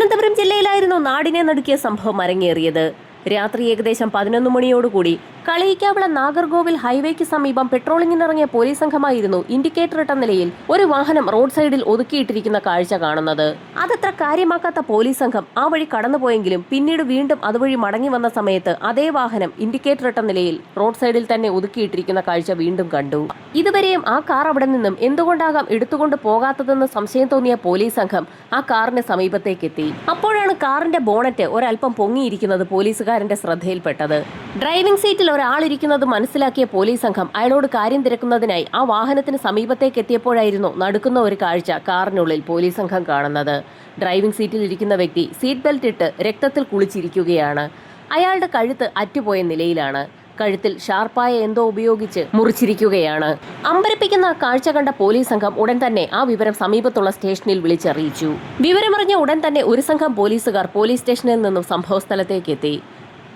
തിരുവനന്തപുരം ജില്ലയിലായിരുന്നു നാടിനെ നടുക്കിയ സംഭവം അരങ്ങേറിയത്. രാത്രി ഏകദേശം പതിനൊന്ന് മണിയോടുകൂടി കളിയിക്കാവിള നാഗർകോവിൽ ഹൈവേക്ക് സമീപം പെട്രോളിങ്ങിനിറങ്ങിയ പോലീസ് സംഘമായിരുന്നു ഇൻഡിക്കേറ്റർ ഇട്ട നിലയിൽ ഒരു വാഹനം റോഡ് സൈഡിൽ ഒതുക്കിയിട്ടിരിക്കുന്ന കാഴ്ച കാണുന്നത്. അതത്ര കാര്യമാക്കാത്ത പോലീസ് സംഘം ആ വഴി കടന്നുപോയെങ്കിലും പിന്നീട് വീണ്ടും അതുവഴി മടങ്ങി വന്ന സമയത്ത് അതേ വാഹനം ഇൻഡിക്കേറ്റർ ഇട്ട നിലയിൽ റോഡ് സൈഡിൽ തന്നെ ഒതുക്കിയിട്ടിരിക്കുന്ന കാഴ്ച വീണ്ടും കണ്ടു. ഇതുവരെയും ആ കാർ അവിടെ നിന്നും എന്തുകൊണ്ടാകാം എടുത്തുകൊണ്ട് പോകാത്തതെന്ന് സംശയം തോന്നിയ പോലീസ് സംഘം ആ കാറിന് സമീപത്തേക്കെത്തി. അപ്പോഴാണ് കാറിന്റെ ബോണറ്റ് ഒരൽപ്പം പൊങ്ങിയിരിക്കുന്നത് പോലീസുകാരന്റെ ശ്രദ്ധയിൽപ്പെട്ടത്. ഡ്രൈവിംഗ് സീറ്റിൽ ഒരാളിരിക്കുന്നത് മനസ്സിലാക്കിയ പോലീസ് സംഘം അയാളോട് കാര്യം തിരക്കുന്നതിനായി ആ വാഹനത്തിന് സമീപത്തേക്ക് എത്തിയപ്പോഴായിരുന്നു നടുക്കുന്ന ഒരു കാഴ്ച കാറിനുള്ളിൽ പോലീസ് സംഘം കാണുന്നത്. ഡ്രൈവിംഗ് സീറ്റിൽ ഇരിക്കുന്ന വ്യക്തി സീറ്റ് ബെൽറ്റ് ഇട്ട് രക്തത്തിൽ കുളിച്ചിരിക്കുകയാണ്. അയാളുടെ കഴുത്ത് അറ്റുപോയ നിലയിലാണ്. കഴുത്തിൽ ഷാർപ്പായ എന്തോ ഉപയോഗിച്ച് മുറിച്ചിരിക്കുകയാണ്. അമ്പരപ്പിക്കുന്ന കാഴ്ച കണ്ട പോലീസ് സംഘം ഉടൻ തന്നെ ആ വിവരം സമീപത്തുള്ള സ്റ്റേഷനിൽ വിളിച്ചറിയിച്ചു. വിവരമറിഞ്ഞ ഉടൻ തന്നെ ഒരു സംഘം പോലീസുകാർ പോലീസ് സ്റ്റേഷനിൽ നിന്നും സംഭവസ്ഥലത്തേക്ക് എത്തി.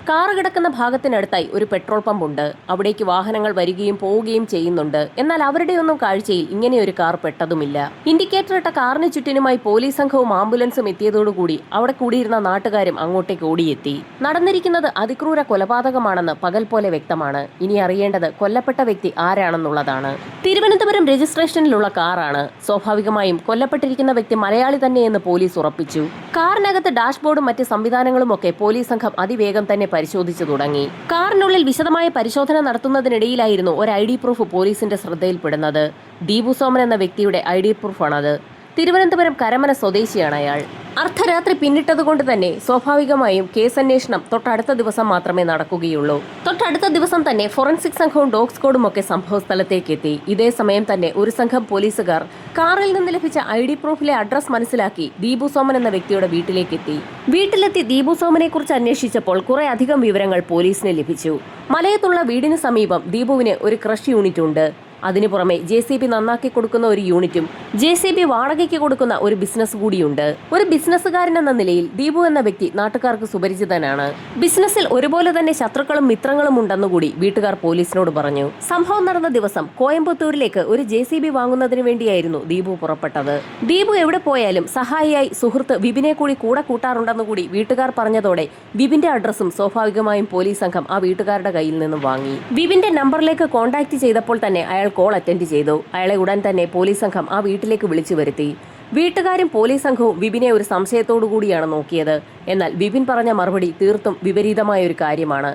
കാർ കിടക്കുന്ന ഭാഗത്തിനടുത്തായി ഒരു പെട്രോൾ പമ്പ് ഉണ്ട് അവിടേക്ക് വാഹനങ്ങൾ വരികയും പോവുകയും ചെയ്യുന്നുണ്ട്. എന്നാൽ അവരുടെയൊന്നും കാഴ്ചയിൽ ഇങ്ങനെയൊരു കാർ പെട്ടതുമില്ല. ഇൻഡിക്കേറ്റർ ഇട്ട കാറിന് ചുറ്റിനുമായി പോലീസ് സംഘവും ആംബുലൻസും എത്തിയതോടുകൂടി അവിടെ കൂടിയിരുന്ന നാട്ടുകാരും അങ്ങോട്ടേക്ക് ഓടിയെത്തി. നടന്നിരിക്കുന്നത് അതിക്രൂര കൊലപാതകമാണെന്ന് പകൽ പോലെ വ്യക്തമാണ്. ഇനി അറിയേണ്ടത് കൊല്ലപ്പെട്ട വ്യക്തി ആരാണെന്നുള്ളതാണ്. തിരുവനന്തപുരം രജിസ്ട്രേഷനിലുള്ള കാറാണ്. സ്വാഭാവികമായും കൊല്ലപ്പെട്ടിരിക്കുന്ന വ്യക്തി മലയാളി തന്നെയെന്ന് പോലീസ് ഉറപ്പിച്ചു. കാറിനകത്ത് ഡാഷ്ബോർഡും മറ്റ് സംവിധാനങ്ങളും ഒക്കെ പോലീസ് സംഘം അതിവേഗം തന്നെ പരിശോധിച്ചു തുടങ്ങി. കാറിനുള്ളിൽ വിശദമായ പരിശോധന നടത്തുന്നതിനിടയിലായിരുന്നു ഒരു ഐ ഡി പ്രൂഫ് പോലീസിന്റെ ശ്രദ്ധയിൽപ്പെടുന്നത്. ദീപു സോമൻ എന്ന വ്യക്തിയുടെ ഐ ഡി പ്രൂഫാണത്. തിരുവനന്തപുരം കരമന സ്വദേശിയാണ് അയാൾ. അർദ്ധരാത്രി പിന്നിട്ടതുകൊണ്ട് തന്നെ സ്വാഭാവികമായും കേസന്വേഷണം തൊട്ടടുത്ത ദിവസം മാത്രമേ നടക്കുകയുള്ളൂ. തൊട്ടടുത്ത ദിവസം തന്നെ ഫോറൻസിക് സംഘവും ഡോഗ് സ്ക്വാഡും ഒക്കെ സംഭവസ്ഥലത്തേക്ക് എത്തി. ഇതേ സമയം തന്നെ ഒരു സംഘം പോലീസുകാർ കാറിൽ നിന്ന് ലഭിച്ച ഐ ഡി പ്രൂഫിലെ അഡ്രസ് മനസ്സിലാക്കി ദീപു സോമൻ എന്ന വ്യക്തിയുടെ വീട്ടിലേക്ക് എത്തി. വീട്ടിലെത്തി ദീപു സോമനെ കുറിച്ച് അന്വേഷിച്ചപ്പോൾ കുറെ അധികം വിവരങ്ങൾ പോലീസിന് ലഭിച്ചു. മലയത്തുള്ള വീടിന് സമീപം ദീപുവിന് ഒരു ക്രഷ് യൂണിറ്റ് ഉണ്ട്. അതിനു പുറമെ ജെ സി ബി നന്നാക്കി കൊടുക്കുന്ന ഒരു യൂണിറ്റും ജെ സി ബി വാടകയ്ക്ക് കൊടുക്കുന്ന ഒരു ബിസിനസ് കൂടിയുണ്ട്. ഒരു ബിസിനസ്സുകാരൻ എന്ന നിലയിൽ ദീപു എന്ന വ്യക്തി നാട്ടുകാർക്ക് സുപരിചിതനാണ്. ബിസിനസ്സിൽ ഒരുപോലെ തന്നെ ശത്രുക്കളും മിത്രങ്ങളും ഉണ്ടെന്നുകൂടി വീട്ടുകാർ പോലീസിനോട് പറഞ്ഞു. സംഭവം നടന്ന ദിവസം കോയമ്പത്തൂരിലേക്ക് ഒരു ജെ സി ബി വാങ്ങുന്നതിന് വേണ്ടിയായിരുന്നു ദീപു പുറപ്പെട്ടത്. ദീപു എവിടെ പോയാലും സഹായിയായി സുഹൃത്ത് വിപിനെ കൂടി കൂടെ കൂട്ടാറുണ്ടെന്ന് കൂടി വീട്ടുകാർ പറഞ്ഞതോടെ വിപിന്റെ അഡ്രസ്സും സ്വാഭാവികമായും പോലീസ് സംഘം ആ വീട്ടുകാരുടെ കയ്യിൽ നിന്നും വാങ്ങി. വിപിന്റെ നമ്പറിലേക്ക് കോൺടാക്ട് ചെയ്തപ്പോൾ തന്നെ അയാൾ കോൾ അറ്റൻഡ് ചെയ്തു. അയാളെ ഉടൻ തന്നെ പോലീസ് സംഘം ആ വീട്ടിലേക്ക് വിളിച്ചു വരുത്തി. വീട്ടുകാരും പോലീസ് സംഘവും വിപിനെ ഒരു സംശയത്തോടു കൂടിയാണ് നോക്കിയത്. എന്നാൽ വിപിൻ പറഞ്ഞ മറുപടി തീർത്തും വിപരീതമായ ഒരു കാര്യമാണ്.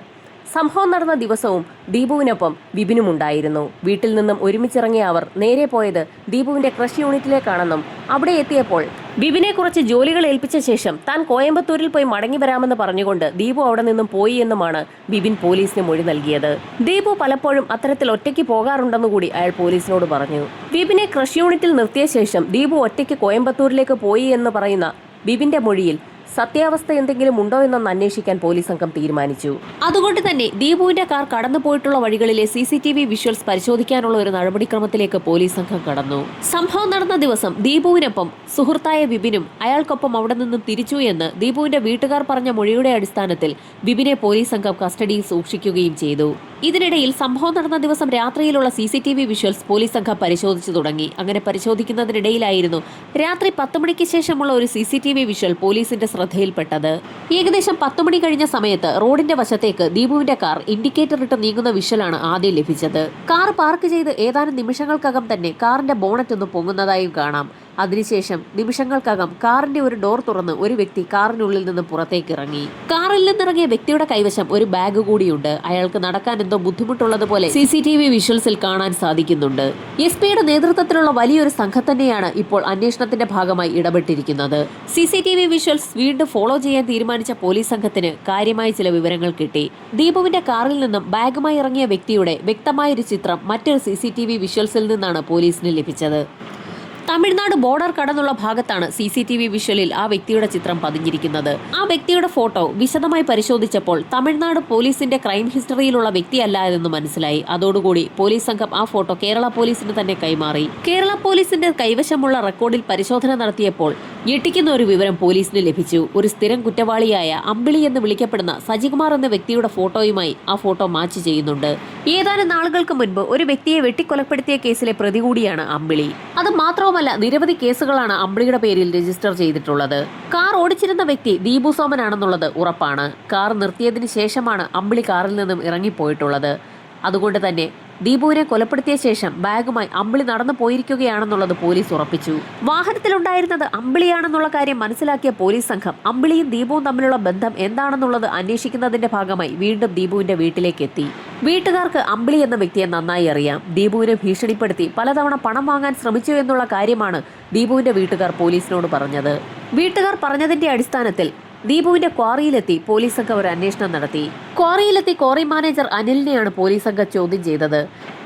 സംഭവം നടന്ന ദിവസവും ദീപുവിനൊപ്പം വിപിനും ഉണ്ടായിരുന്നു. വീട്ടിൽ നിന്നും ഒരുമിച്ചിറങ്ങിയ അവർ നേരെ പോയത് ദീപുവിന്റെ ക്രഷ് യൂണിറ്റിലേക്കാണെന്നും അവിടെ എത്തിയപ്പോൾ വിപിനെ കുറച്ച് ജോലികൾ ഏൽപ്പിച്ച ശേഷം താൻ കോയമ്പത്തൂരിൽ പോയി മടങ്ങി വരാമെന്ന് പറഞ്ഞുകൊണ്ട് ദീപു അവിടെ നിന്നും പോയി എന്നുമാണ് ബിബിൻ പോലീസിന് മൊഴി നൽകിയത്. ദീപു പലപ്പോഴും അത്തരത്തിൽ ഒറ്റയ്ക്ക് പോകാറുണ്ടെന്ന് കൂടി അയാൾ പോലീസിനോട് പറഞ്ഞു. ബിബിനെ ക്രഷ് യൂണിറ്റിൽ നിർത്തിയ ശേഷം ദീപു ഒറ്റയ്ക്ക് കോയമ്പത്തൂരിലേക്ക് പോയി എന്ന് പറയുന്ന ബിബിന്റെ മൊഴിയിൽ സത്യാവസ്ഥ എന്തെങ്കിലും ഉണ്ടോ എന്നൊന്ന് അന്വേഷിക്കാൻ പോലീസ് സംഘം തീരുമാനിച്ചു. അതുകൊണ്ട് തന്നെ ദീപുവിന്റെ കാർ കടന്നുപോയിട്ടുള്ള വഴികളിലെ C C T V visuals പരിശോധിക്കാനുള്ള ഒരു നടപടിക്രമത്തിലേക്ക് പോലീസ് സംഘം കടന്നു. സംഭവം നടന്ന ദിവസം ദീപുവിനൊപ്പം സുഹൃത്തായ വിപിനും അയാൾക്കൊപ്പം അവിടെ നിന്നും തിരിച്ചു എന്ന് ദീപുവിന്റെ വീട്ടുകാർ പറഞ്ഞ മൊഴിയുടെ അടിസ്ഥാനത്തിൽ വിപിനെ പോലീസ് സംഘം കസ്റ്റഡിയിൽ സൂക്ഷിക്കുകയും ചെയ്തു. ഇതിനിടയിൽ സംഭവം നടന്ന ദിവസം രാത്രിയിലുള്ള C C T V visuals police സംഘം പരിശോധിച്ചു തുടങ്ങി. അങ്ങനെ പരിശോധിക്കുന്നതിനിടയിലായിരുന്നു രാത്രി പത്ത് മണിക്ക് ശേഷമുള്ള ഒരു C C T V visual പോലീസിന്റെ ശ്രദ്ധയിൽപ്പെട്ടത്. ഏകദേശം പത്ത് മണി കഴിഞ്ഞ സമയത്ത് റോഡിന്റെ വശത്തേക്ക് ദീപുവിന്റെ കാർ ഇൻഡിക്കേറ്റർ ഇട്ട് നീങ്ങുന്ന വിഷ്വലാണ് ആദ്യം ലഭിച്ചത്. കാർ പാർക്ക് ചെയ്ത് ഏതാനും നിമിഷങ്ങൾക്കകം തന്നെ കാറിന്റെ ബോണറ്റ് ഒന്ന് പൊങ്ങുന്നതായും കാണാം. അതിനുശേഷം നിമിഷങ്ങൾക്കകം കാറിന്റെ ഒരു ഡോർ തുറന്ന് ഒരു വ്യക്തി കാറിനുള്ളിൽ നിന്ന് പുറത്തേക്ക് ഇറങ്ങി. കാറിൽ നിന്നിറങ്ങിയ വ്യക്തിയുടെ കൈവശം ഒരു ബാഗ് കൂടിയുണ്ട്. അയാൾക്ക് നടക്കാൻ എന്തോ ബുദ്ധിമുട്ടുള്ളതുപോലെ സി സി ടി വി വിഷ്വൽസിൽ കാണാൻ സാധിക്കുന്നുണ്ട്. എസ് പിയുടെ നേതൃത്വത്തിലുള്ള വലിയൊരു സംഘം തന്നെയാണ് ഇപ്പോൾ അന്വേഷണത്തിന്റെ ഭാഗമായി ഇടപെട്ടിരിക്കുന്നത്. C C T V visuals വീണ്ടും ഫോളോ ചെയ്യാൻ തീരുമാനിച്ച പോലീസ് സംഘത്തിന് കാര്യമായ ചില വിവരങ്ങൾ കിട്ടി. ദീപുവിന്റെ കാറിൽ നിന്നും ബാഗുമായി ഇറങ്ങിയ വ്യക്തിയുടെ വ്യക്തമായ ഒരു ചിത്രം മറ്റൊരു സി സി ടി വി വിഷ്വൽസിൽ നിന്നാണ് പോലീസിന് ലഭിച്ചത്. തമിഴ്നാട് ബോർഡർ കടന്നുള്ള ഭാഗത്താണ് സി സി ടി വി വിഷ്വലിൽ ആ വ്യക്തിയുടെ ചിത്രം പതിഞ്ഞിരിക്കുന്നത്. ആ വ്യക്തിയുടെ ഫോട്ടോ വിശദമായി പരിശോധിച്ചപ്പോൾ തമിഴ്നാട് പോലീസിന്റെ ക്രൈം ഹിസ്റ്ററിയിലുള്ള വ്യക്തിയല്ല എന്ന് മനസ്സിലായി. അതോടുകൂടി പോലീസ് സംഘം ആ ഫോട്ടോ കേരള പോലീസിന് തന്നെ കൈമാറി. കേരള പോലീസിന്റെ കൈവശമുള്ള റെക്കോർഡിൽ പരിശോധന നടത്തിയപ്പോൾ ഞെട്ടിക്കുന്ന ഒരു വിവരം പോലീസിന് ലഭിച്ചു. ഒരു സ്ഥിരം കുറ്റവാളിയായ അമ്പിളി എന്ന് വിളിക്കപ്പെടുന്ന സജികുമാർ എന്ന വ്യക്തിയുടെ ഫോട്ടോയുമായി ആ ഫോട്ടോ മാച്ച് ചെയ്യുന്നുണ്ട്. ഏതാനും നാളുകൾക്ക് മുൻപ് ഒരു വ്യക്തിയെ വെട്ടിക്കൊലപ്പെടുത്തിയ കേസിലെ പ്രതി കൂടിയാണ് അമ്പിളി. അത് മാത്രവുമല്ല മാത്രവുമല്ല നിരവധി കേസുകളാണ് അമ്പിളിയുടെ പേരിൽ രജിസ്റ്റർ ചെയ്തിട്ടുള്ളത്. കാർ ഓടിച്ചിരുന്ന വ്യക്തി ദീപു സോമനാണെന്നുള്ളത് ഉറപ്പാണ്. കാർ നിർത്തിയതിന് ശേഷമാണ് അമ്പിളി കാറിൽ നിന്നും ഇറങ്ങിപ്പോയിട്ടുള്ളത്. അതുകൊണ്ട് തന്നെ ദീപുവിനെ കൊലപ്പെടുത്തിയ ശേഷം ബാഗുമായി അമ്പിളി നടന്നു പോയിരിക്കുകയാണെന്നുള്ളത് പോലീസ് ഉറപ്പിച്ചു. വാഹനത്തിലുണ്ടായിരുന്നത് അമ്പിളിയാണെന്നുള്ള കാര്യം മനസ്സിലാക്കിയ പോലീസ് സംഘം അമ്പിളിയും ദീപുവും തമ്മിലുള്ള ബന്ധം എന്താണെന്നുള്ളത് അന്വേഷിക്കുന്നതിന്റെ ഭാഗമായി വീണ്ടും ദീപുവിന്റെ വീട്ടിലേക്ക് എത്തി വീട്ടുകാർക്ക് അമ്പിളി എന്ന വ്യക്തിയെ നന്നായി അറിയാം. ദീപുവിനെ ഭീഷണിപ്പെടുത്തി പലതവണ പണം വാങ്ങാൻ ശ്രമിച്ചു എന്നുള്ള കാര്യമാണ് ദീപുവിന്റെ വീട്ടുകാർ പോലീസിനോട് പറഞ്ഞത്. വീട്ടുകാർ പറഞ്ഞതിന്റെ അടിസ്ഥാനത്തിൽ ദീപുവിന്റെ ക്വാറിയിലെത്തി പോലീസ് സംഘം ഒരു അന്വേഷണം നടത്തി. ക്വാറിയിലെത്തി ക്വാറി മാനേജർ അനിലിനെയാണ് പോലീസ് സംഘം ചോദ്യം ചെയ്തത്.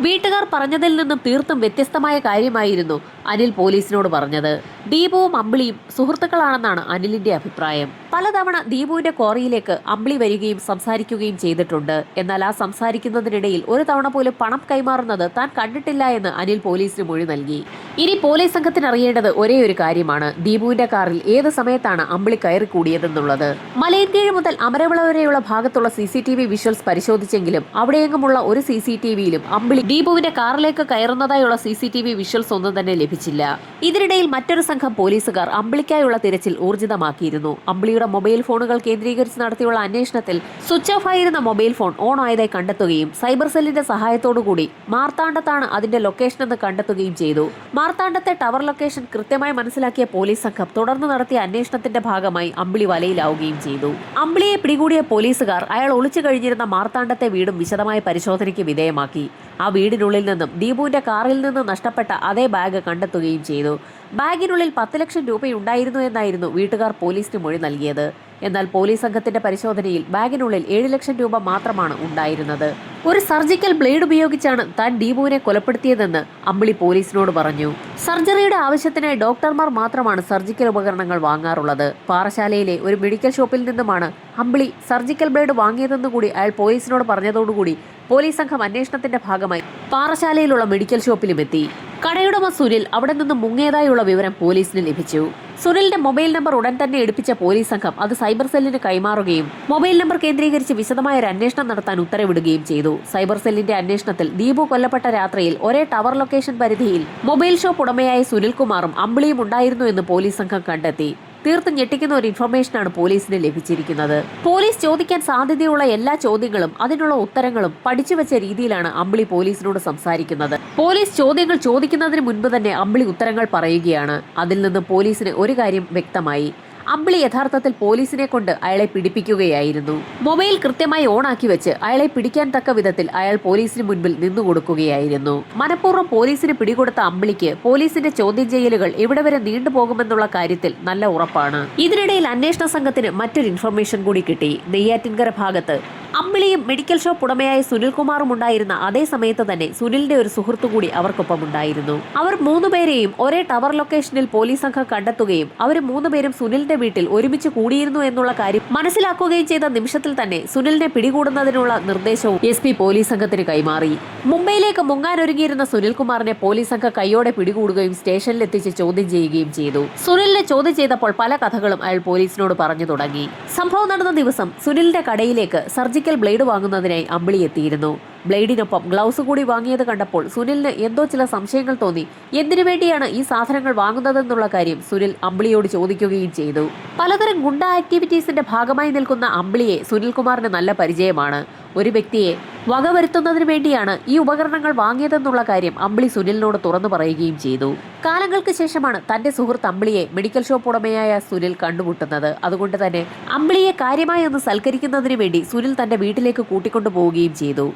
വീട്ടുകാർ പറഞ്ഞതിൽ നിന്നും തീർത്തും വ്യത്യസ്തമായ കാര്യമായിരുന്നു അനിൽ പോലീസിനോട് പറഞ്ഞത്. ദീപുവും അമ്പിളിയും സുഹൃത്തുക്കളാണെന്നാണ് അനിലിന്റെ അഭിപ്രായം. പലതവണ ദീപുവിന്റെ കോറിയിലേക്ക് അമ്പിളി വരികയും സംസാരിക്കുകയും ചെയ്തിട്ടുണ്ട്. എന്നാൽ ആ സംസാരിക്കുന്നതിനിടയിൽ ഒരു തവണ പോലും പണം കൈമാറുന്നത് താൻ കണ്ടിട്ടില്ല എന്ന് അനിൽ പോലീസിന് മൊഴി നൽകി. ഇനി പോലീസ് സംഘത്തിന് അറിയേണ്ടത് ഒരേ ഒരു കാര്യമാണ്. ദീപുവിന്റെ കാറിൽ ഏത് സമയത്താണ് അമ്പിളി കയറി കൂടിയതെന്നുള്ളത്. മലയൻകീഴ് മുതൽ അമരവിള വരെയുള്ള ഭാഗത്തുള്ള C C T V visuals പരിശോധിച്ചെങ്കിലും അവിടെയെങ്ങുമുള്ള ഒരു സി സി ടി വിയിലും അമ്പിളി ദീപുവിന്റെ കാറിലേക്ക് കയറുന്നതായുള്ള C C T V visuals ഒന്നും തന്നെ ലഭിച്ചില്ല. ഇതിനിടയിൽ മറ്റൊരു സംഘം പോലീസുകാർ അമ്പിളിക്കായുള്ള തിരച്ചിൽ ഊർജിതമാക്കിയിരുന്നു. അമ്പിളിയുടെ മൊബൈൽ ഫോണുകൾ കേന്ദ്രീകരിച്ച് നടത്തിയുള്ള അന്വേഷണത്തിൽ സ്വിച്ച് ഓഫ് ആയിരുന്ന മൊബൈൽ ഫോൺ ഓൺ ആയതായി കണ്ടെത്തുകയും സൈബർ സെല്ലിന്റെ സഹായത്തോടുകൂടി മാർത്താണ്ഡത്താണ് അതിന്റെ ലൊക്കേഷൻ എന്ന് കണ്ടെത്തുകയും ചെയ്തു. മാർത്താണ്ഡത്തെ ടവർ ലൊക്കേഷൻ കൃത്യമായി മനസ്സിലാക്കിയ പോലീസ് സംഘം തുടർന്ന് നടത്തിയ അന്വേഷണത്തിന്റെ ഭാഗമായി അമ്പിളി വലയിലാവുകയും ചെയ്തു. അമ്പിളിയെ പിടികൂടിയ പോലീസുകാർ അയാൾ ഒളിച്ചു കഴിഞ്ഞിരുന്ന മാർത്താണ്ഡത്തെ വീടും വിശദമായ പരിശോധനയ്ക്ക് വിധേയമാക്കി. ആ വീടിനുള്ളിൽ നിന്നും ദീപുവിന്റെ കാറിൽ നിന്ന് നഷ്ടപ്പെട്ട അതേ ബാഗ് കണ്ടെത്തുകയും ചെയ്തു. ബാഗിനുള്ളിൽ പത്ത് ലക്ഷം രൂപയുണ്ടായിരുന്നു എന്നായിരുന്നു വീട്ടുകാർ പോലീസിന് മൊഴി നൽകിയത്. എന്നാൽ പോലീസ് സംഘത്തിന്റെ പരിശോധനയിൽ ബാഗിനുള്ളിൽ ഏഴ് ലക്ഷം രൂപ മാത്രമാണ് ഉണ്ടായിരുന്നത്. ഒരു സർജിക്കൽ ബ്ലേഡ് ഉപയോഗിച്ചാണ് താൻ ദീപുവിനെ കൊലപ്പെടുത്തിയതെന്ന് അമ്പിളി പോലീസിനോട് പറഞ്ഞു. സർജറിയുടെ ആവശ്യത്തിനായി ഡോക്ടർമാർ മാത്രമാണ് സർജിക്കൽ ഉപകരണങ്ങൾ വാങ്ങാറുള്ളത്. പാറശാലയിലെ ഒരു മെഡിക്കൽ ഷോപ്പിൽ നിന്നുമാണ് അമ്പിളി സർജിക്കൽ ബ്ലേഡ് വാങ്ങിയതെന്ന് കൂടി അയാൾ പോലീസിനോട് പറഞ്ഞതോടുകൂടി പോലീസ് സംഘം അന്വേഷണത്തിന്റെ ഭാഗമായി പാറശാലയിലുള്ള മെഡിക്കൽ ഷോപ്പിലും എത്തി. കടയുടമ സുനിൽ അവിടെ നിന്ന് മുങ്ങിയതായുള്ള വിവരം പോലീസിന് ലഭിച്ചു. സുനിലിന്റെ മൊബൈൽ നമ്പർ ഉടൻ തന്നെ എടുപ്പിച്ച പോലീസ് സംഘം അത് സൈബർ സെല്ലിന് കൈമാറുകയും മൊബൈൽ നമ്പർ കേന്ദ്രീകരിച്ച് വിശദമായ ഒരു അന്വേഷണം നടത്താൻ ഉത്തരവിടുകയും ചെയ്തു. സൈബർ സെല്ലിന്റെ അന്വേഷണത്തിൽ ദീപു കൊല്ലപ്പെട്ട രാത്രിയിൽ ഒരേ ടവർ ലൊക്കേഷൻ പരിധിയിൽ മൊബൈൽ ഷോപ്പ് ഉടമയായ സുനിൽകുമാറും അമ്പിളിയും ഉണ്ടായിരുന്നു എന്ന് പോലീസ് സംഘം കണ്ടെത്തി. തീർത്തും ഞെട്ടിക്കുന്ന ഒരു ഇൻഫർമേഷനാണ് പോലീസിന് ലഭിച്ചിരിക്കുന്നത്. പോലീസ് ചോദിക്കാൻ സാധ്യതയുള്ള എല്ലാ ചോദ്യങ്ങളും അതിനുള്ള ഉത്തരങ്ങളും പഠിച്ചു വെച്ച രീതിയിലാണ് അമ്പിളി പോലീസിനോട് സംസാരിക്കുന്നത്. പോലീസ് ചോദ്യങ്ങൾ ചോദിക്കുന്നതിന് മുൻപ് തന്നെ അമ്പിളി ഉത്തരങ്ങൾ പറയുകയാണ്. അതിൽ നിന്ന് പോലീസിന് ഒരു കാര്യം വ്യക്തമായി. അമ്പിളി യഥാർത്ഥത്തിൽ പോലീസിനെ കൊണ്ട് അയാളെ പിടിപ്പിക്കുകയായിരുന്നു. മൊബൈൽ കൃത്യമായി ഓണാക്കി വെച്ച് അയാളെ പിടിക്കാൻ തക്ക വിധത്തിൽ അയാൾ പോലീസിന് മുൻപിൽ നിന്നുകൊടുക്കുകയായിരുന്നു മനഃപൂർവം പോലീസിന് പിടികൊടുത്ത അമ്പിളിക്ക് പോലീസിന്റെ ചോദ്യം ചെയ്യലുകൾ ഇവിടെ വരെ നീണ്ടുപോകുമെന്നുള്ള കാര്യത്തിൽ നല്ല ഉറപ്പാണ്. ഇതിനിടയിൽ അന്വേഷണ സംഘത്തിന് മറ്റൊരു ഇൻഫർമേഷൻ കൂടി കിട്ടി. നെയ്യാറ്റിൻകര ഭാഗത്ത് അമ്പിളിയും മെഡിക്കൽ ഷോപ്പ് ഉടമയായ സുനിൽകുമാറും ഉണ്ടായിരുന്ന അതേ സമയത്ത് തന്നെ സുനിലിന്റെ ഒരു സുഹൃത്തു കൂടി അവർക്കൊപ്പം ഉണ്ടായിരുന്നു. അവർ മൂന്നുപേരെയും ഒരേ ടവർ ലൊക്കേഷനിൽ പോലീസ് സംഘം കണ്ടെത്തുകയും അവർ മൂന്നുപേരും സുനിലിന്റെ വീട്ടിൽ ഒരുമിച്ച് കൂടിയിരുന്നു എന്നുള്ള കാര്യം മനസ്സിലാക്കുകയും ചെയ്ത നിമിഷത്തിൽ തന്നെ സുനിലിനെ പിടികൂടുന്നതിനുള്ള നിർദ്ദേശവും എസ് പി പോലീസ് സംഘത്തിന് കൈമാറി. മുംബൈയിലേക്ക് മുങ്ങാനൊരുങ്ങിയിരുന്ന സുനിൽകുമാറിനെ പോലീസ് സംഘം കൈയോടെ പിടികൂടുകയും സ്റ്റേഷനിലെത്തിച്ച് ചോദ്യം ചെയ്യുകയും ചെയ്തു. സുനിലിനെ ചോദ്യം ചെയ്തപ്പോൾ പല കഥകളും അയാൾ പോലീസിനോട് പറഞ്ഞു തുടങ്ങി. സംഭവം നടന്ന ദിവസം സുനിലിന്റെ കടയിലേക്ക് സർജിക്കൽ ബ്ലേഡ് വാങ്ങുന്നതിനായി അമ്പിളി എത്തിയിരുന്നു ബ്ലേഡിനൊപ്പം ഗ്ലൗസ് കൂടി വാങ്ങിയത് കണ്ടപ്പോൾ സുനിലിന് എന്തോ ചില സംശയങ്ങൾ തോന്നി. എന്തിനു വേണ്ടിയാണ് ഈ സാധനങ്ങൾ വാങ്ങുന്നതെന്നുള്ള കാര്യം സുനിൽ അമ്പിളിയോട് ചോദിക്കുകയും ചെയ്തു. പലതരം ഗുണ്ട ആക്ടിവിറ്റീസിന്റെ ഭാഗമായി നിൽക്കുന്ന അമ്പിളിയെ സുനിൽകുമാറിന് നല്ല പരിചയമാണ്. ഒരു വ്യക്തിയെ വകവരുത്തുന്നതിന് വേണ്ടിയാണ് ഈ ഉപകരണങ്ങൾ വാങ്ങിയതെന്നുള്ള കാര്യം അമ്പിളി സുനിലിനോട് തുറന്നു പറയുകയും ചെയ്തു. കാലങ്ങൾക്ക് ശേഷമാണ് തന്റെ സുഹൃത്ത് അമ്പിളിയെ മെഡിക്കൽ ഷോപ്പ് ഉടമയായ സുനിൽ കണ്ടുമുട്ടുന്നത്. അതുകൊണ്ട് തന്നെ അമ്പിളിയെ കാര്യമായി ഒന്ന് സൽക്കരിക്കുന്നതിന് വേണ്ടി സുനിൽ തന്റെ വീട്ടിലേക്ക് കൂട്ടിക്കൊണ്ടു പോവുകയും ചെയ്തു.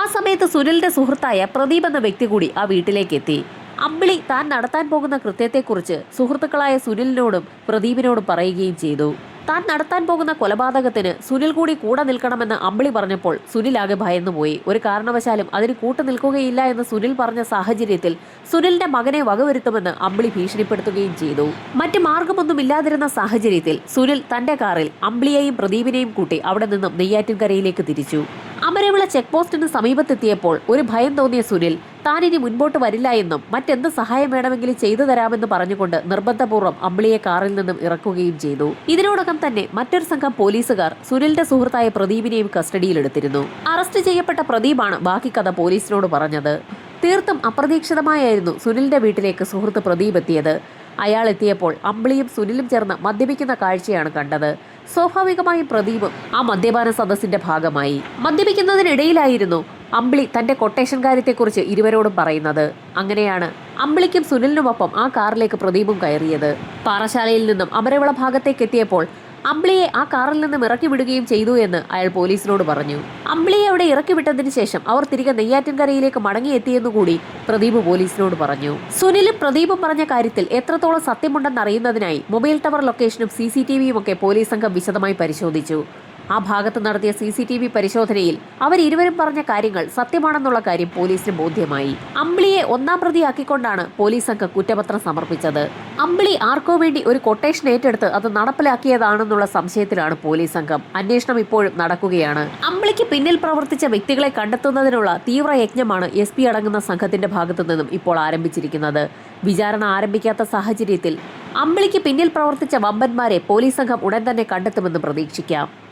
ആ സമയത്ത് സുനിലിന്റെ സുഹൃത്തായ പ്രദീപ് എന്ന വ്യക്തി കൂടി ആ വീട്ടിലേക്ക് എത്തി. അമ്പിളി താൻ നടത്താൻ പോകുന്ന കൃത്യത്തെക്കുറിച്ച് സുഹൃത്തുക്കളായ സുനിലിനോടും പ്രദീപിനോടും പറയുകയും ചെയ്തു. താൻ നടത്താൻ പോകുന്ന കൊലപാതകത്തിന് സുനിൽ കൂടി കൂടെ നിൽക്കണമെന്ന് അമ്പിളി പറഞ്ഞപ്പോൾ സുനിൽ ആകെ ഭയന്നുപോയി. ഒരു കാരണവശാലും അതിന് കൂട്ടു നിൽക്കുകയില്ല എന്ന് സുനിൽ പറഞ്ഞ സാഹചര്യത്തിൽ സുനിലിന്റെ മകനെ വകവരുത്തുമെന്ന് അമ്പിളി ഭീഷണിപ്പെടുത്തുകയും ചെയ്തു. മറ്റ് മാർഗമൊന്നുമില്ലാതിരുന്ന സാഹചര്യത്തിൽ സുനിൽ തന്റെ കാറിൽ അമ്പിളിയെയും പ്രദീപിനെയും കൂട്ടി അവിടെ നിന്നും നെയ്യാറ്റിൻകരയിലേക്ക് തിരിച്ചു. അമരവിള ചെക്ക് പോസ്റ്റിന് സമീപത്തെത്തിയപ്പോൾ ഒരു ഭയം തോന്നിയ സുനിൽ താനിനി മുൻപോട്ട് വരില്ല എന്നും മറ്റെന്ത് സഹായം വേണമെങ്കിലും ചെയ്തു തരാമെന്ന് പറഞ്ഞുകൊണ്ട് നിർബന്ധപൂർവം അമ്പിളിയെ കാറിൽ നിന്നും ഇറക്കുകയും ചെയ്തു. ഇതിനോടകം തന്നെ മറ്റൊരു സംഘം പോലീസുകാർ സുനിലിന്റെ സുഹൃത്തായ പ്രദീപിനെയും കസ്റ്റഡിയിലെടുത്തിരുന്നു അറസ്റ്റ് ചെയ്യപ്പെട്ട പ്രദീപാണ് ബാക്കി കഥ പോലീസിനോട് പറഞ്ഞത്. തീർത്തും അപ്രതീക്ഷിതമായായിരുന്നു സുനിലിന്റെ വീട്ടിലേക്ക് സുഹൃത്ത് പ്രദീപ് എത്തിയത്. അയാൾ എത്തിയപ്പോൾ അമ്പിളിയും സുനിലും ചേർന്ന് മദ്യപിക്കുന്ന കാഴ്ചയാണ് കണ്ടത്. സ്വാഭാവികമായും പ്രദീപും ആ മദ്യപാന സദസ്സിന്റെ ഭാഗമായി. മദ്യപിക്കുന്നതിനിടയിലായിരുന്നു അമ്പിളി തന്റെ കൊട്ടേഷൻ കാര്യത്തെക്കുറിച്ച് ഇരുവരോടും പറയുന്നത്. അങ്ങനെയാണ് അമ്പിളിക്കും സുനിലിനുമൊപ്പം ആ കാറിലേക്ക് പ്രദീപും കയറിയത്. പാറശാലയിൽ നിന്നും അമരവിള ഭാഗത്തേക്ക് എത്തിയപ്പോൾ അമ്പിളിയെ ആ കാറിൽ നിന്നും ഇറക്കി വിടുകയും ചെയ്തു എന്ന് അയാൾ പോലീസിനോട് പറഞ്ഞു. അമ്പിളിയെ അവിടെ ഇറക്കി വിട്ടതിന് ശേഷം അവർ തിരികെ നെയ്യാറ്റിൻകരയിലേക്ക് മടങ്ങിയെത്തിയെന്നു കൂടി പ്രദീപ് പോലീസിനോട് പറഞ്ഞു. സുനിലും പ്രദീപും പറഞ്ഞ കാര്യത്തിൽ എത്രത്തോളം സത്യമുണ്ടെന്ന് അറിയുന്നതിനായി മൊബൈൽ ടവർ ലൊക്കേഷനും സി ഒക്കെ പോലീസ് സംഘം വിശദമായി പരിശോധിച്ചു. ആ ഭാഗത്ത് നടത്തിയ സി സി ടി വി പരിശോധനയിൽ അവർ ഇരുവരും പറഞ്ഞ കാര്യങ്ങൾ സത്യമാണെന്നുള്ള കാര്യം പോലീസിന് ബോധ്യമായി. അമ്പിളിയെ ഒന്നാം പ്രതിയാക്കിക്കൊണ്ടാണ് പോലീസ് സംഘം കുറ്റപത്രം സമർപ്പിച്ചത്. അമ്പിളി ആർക്കോ വേണ്ടി ഒരു കൊട്ടേഷൻ ഏറ്റെടുത്ത് അത് നടപ്പിലാക്കിയതാണെന്നുള്ള സംശയത്തിലാണ് പോലീസ് സംഘം അന്വേഷണം ഇപ്പോഴും നടക്കുകയാണ്. അമ്പിളിക്ക് പിന്നിൽ പ്രവർത്തിച്ച വ്യക്തികളെ കണ്ടെത്തുന്നതിനുള്ള തീവ്ര യജ്ഞമാണ് എസ് പി അടങ്ങുന്ന സംഘത്തിന്റെ ഭാഗത്തു നിന്നും ഇപ്പോൾ ആരംഭിച്ചിരിക്കുന്നത്. വിചാരണ ആരംഭിക്കാത്ത സാഹചര്യത്തിൽ അമ്പിളിക്ക് പിന്നിൽ പ്രവർത്തിച്ച വമ്പന്മാരെ പോലീസ് സംഘം ഉടൻ തന്നെ കണ്ടെത്തുമെന്ന് പ്രതീക്ഷിക്കാം.